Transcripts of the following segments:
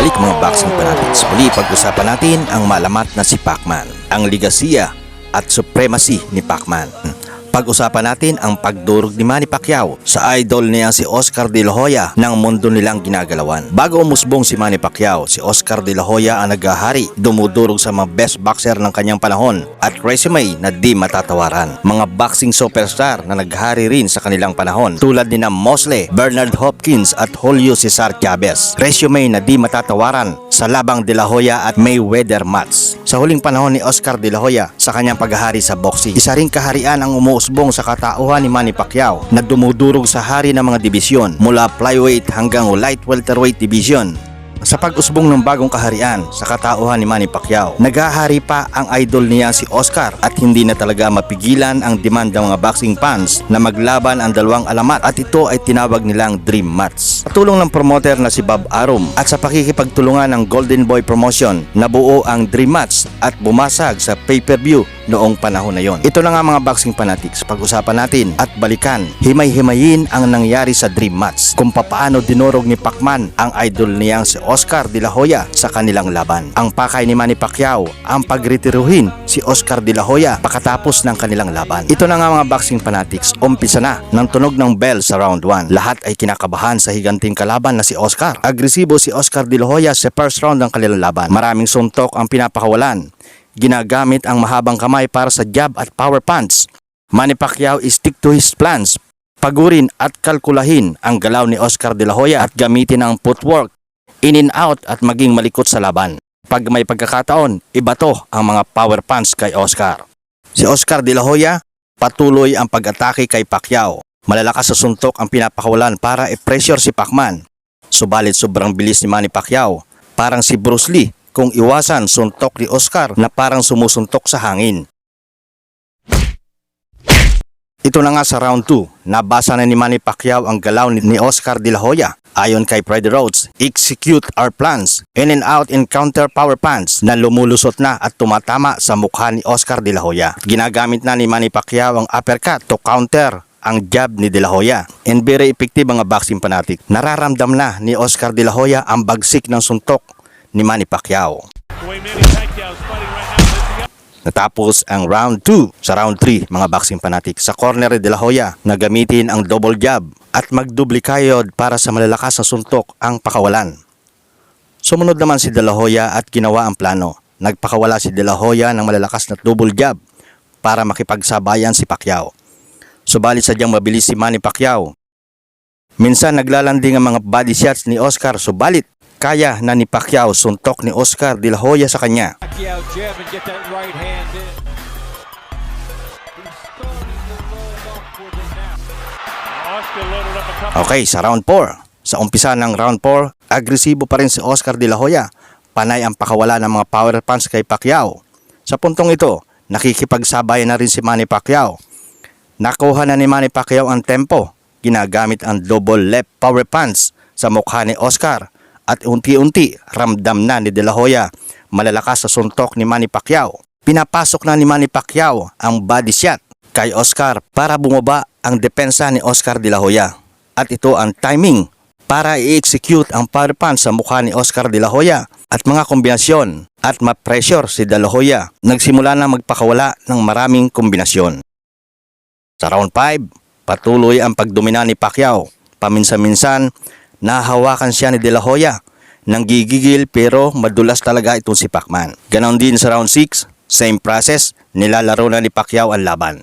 nagbabalik mga boxing fanatics. Muli pag-usapan natin ang malamat na si Pacman, ang ligasiya at supremacy ni Pacman. Pag-usapan natin ang pagdurog ni Manny Pacquiao sa idol niya si Oscar De La Hoya ng mundo nilang ginagalawan. Bago umusbong si Manny Pacquiao, si Oscar De La Hoya ang naghahari, dumudurog sa mga best boxer ng kanyang panahon at resume na di matatawaran. Mga boxing superstar na naghari rin sa kanilang panahon tulad ni na Mosley, Bernard Hopkins at Julio Cesar Chavez. Resume na di matatawaran sa labang De La Hoya at Mayweather match. Sa huling panahon ni Oscar De La Hoya sa kanyang paghahari sa boxing, isa ring kaharian ang umuusbong sa katauhan ni Manny Pacquiao na dumudurog sa hari ng mga dibisyon mula flyweight hanggang light welterweight division sa pag-usbong ng bagong kaharian sa katauhan ni Manny Pacquiao, naghahari pa ang idol niya si Oscar at hindi na talaga mapigilan ang demand ng mga boxing fans na maglaban ang dalawang alamat at ito ay tinawag nilang Dream Match. Tulong ng promoter na si Bob Arum at sa pakikipagtulungan ng Golden Boy Promotion, nabuo ang Dream Match at bumasag sa pay-per-view noong panahon na yon. Ito na nga mga boxing fanatics, pag-usapan natin at balikan, himay-himayin ang nangyari sa Dream Match kung papaano dinurog ni Pacman ang idol niyang si Oscar De La Hoya sa kanilang laban. Ang pakay ni Manny Pacquiao ang pagritiruhin si Oscar De La Hoya pagkatapos ng kanilang laban. Ito na nga mga boxing fanatics, umpisa na ng tunog ng bell sa round 1. Lahat ay kinakabahan sa higanting kalaban na si Oscar. Agresibo si Oscar De La Hoya sa first round ng kanilang laban. Maraming suntok ang pinapakawalan. Ginagamit ang mahabang kamay para sa jab at power punch. Manny Pacquiao is stick to his plans. Pagurin at kalkulahin ang galaw ni Oscar De La Hoya at gamitin ang footwork in and out at maging malikot sa laban. Pag may pagkakataon, iba to ang mga power punch kay Oscar. Si Oscar De La Hoya, patuloy ang pag-atake kay Pacquiao. Malalakas sa suntok ang pinapakawalan para i-pressure si Pacman. Subalit sobrang bilis ni Manny Pacquiao, parang si Bruce Lee kung iwasan suntok ni Oscar na parang sumusuntok sa hangin. Ito na nga sa round 2, nabasa na ni Manny Pacquiao ang galaw ni Oscar De La Hoya. Ayon kay Freddie Rhodes, execute our plans, in and out in counter power punch na lumulusot na at tumatama sa mukha ni Oscar De La Hoya. Ginagamit na ni Manny Pacquiao ang uppercut to counter ang jab ni De La Hoya. And very effective mga boxing fanatic. Nararamdam na ni Oscar De La Hoya ang bagsik ng suntok ni Manny Pacquiao. Natapos ang round 2 sa round 3 mga boxing fanatic sa corner De La Hoya na gamitin ang double jab at magdubli kayod para sa malalakas na suntok ang pakawalan. Sumunod naman si De La Hoya at ginawa ang plano. Nagpakawala si De La Hoya ng malalakas na double jab para makipagsabayan si Pacquiao. Subalit sadyang mabilis si Manny Pacquiao. Minsan naglalanding ang mga body shots ni Oscar subalit kaya na ni Pacquiao suntok ni Oscar De La Hoya sa kanya. Okay, sa round 4. Sa umpisa ng round 4, agresibo pa rin si Oscar De La Hoya. Panay ang pakawala ng mga power punch kay Pacquiao. Sa puntong ito, nakikipagsabay na rin si Manny Pacquiao. Nakuha na ni Manny Pacquiao ang tempo. Ginagamit ang double left power punch sa mukha ni Oscar. At unti-unti, ramdam na ni De La Hoya malalakas sa suntok ni Manny Pacquiao. Pinapasok na ni Manny Pacquiao ang body shot kay Oscar para bumaba ang depensa ni Oscar De La Hoya. At ito ang timing para i-execute ang power punch sa mukha ni Oscar De La Hoya at mga kombinasyon at ma-pressure si De La Hoya. Nagsimula na magpakawala ng maraming kombinasyon. Sa round 5, patuloy ang pagdomina ni Pacquiao. Paminsan-minsan, nahawakan siya ni De La Hoya. Nang gigigil pero madulas talaga itong si Pacman. Ganon din sa round 6, same process, nilalaro na ni Pacquiao ang laban.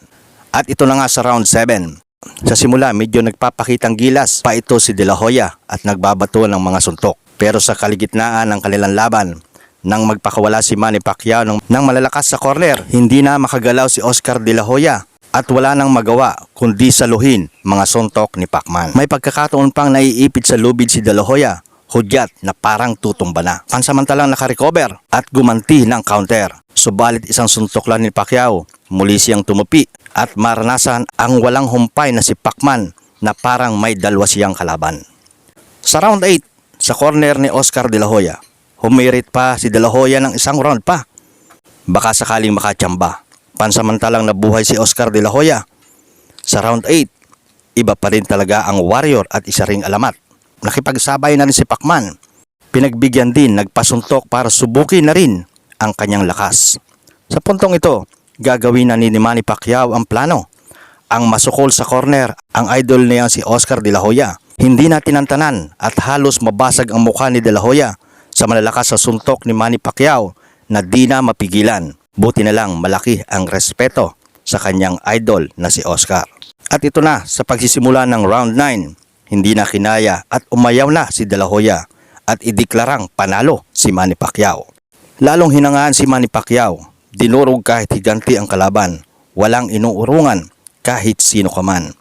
At ito na nga sa round 7. Sa simula, medyo nagpapakitang gilas pa ito si De La Hoya at nagbabato ng mga suntok. Pero sa kaligitnaan ng kanilang laban, nang magpakawala si Manny Pacquiao ng, ng malalakas sa corner, hindi na makagalaw si Oscar De La Hoya at wala nang magawa kundi saluhin mga suntok ni Pacman. May pagkakataon pang naiipit sa lubid si De Hoya, hudyat na parang tutumba na. Pansamantalang nakarecover at gumanti ng counter. Subalit isang suntok lang ni Pacquiao, muli siyang tumupi at maranasan ang walang humpay na si Pacman na parang may dalwa siyang kalaban. Sa round 8, sa corner ni Oscar De La Hoya, humirit pa si De La Hoya ng isang round pa. Baka sakaling makachamba. Pansamantalang nabuhay si Oscar De La Hoya. Sa round 8, iba pa rin talaga ang warrior at isa ring alamat. Nakipagsabay na rin si Pacman. Pinagbigyan din nagpasuntok para subukin na rin ang kanyang lakas. Sa puntong ito, gagawin na ni Manny Pacquiao ang plano. Ang masukol sa corner, ang idol niya si Oscar De La Hoya. Hindi na tinantanan at halos mabasag ang mukha ni De La Hoya sa malalakas sa suntok ni Manny Pacquiao na di na mapigilan. Buti na lang malaki ang respeto sa kanyang idol na si Oscar. At ito na sa pagsisimula ng round 9, hindi na kinaya at umayaw na si De La Hoya at ideklarang panalo si Manny Pacquiao. Lalong hinangaan si Manny Pacquiao, dinurog kahit higanti ang kalaban, walang inuurungan kahit sino ka man.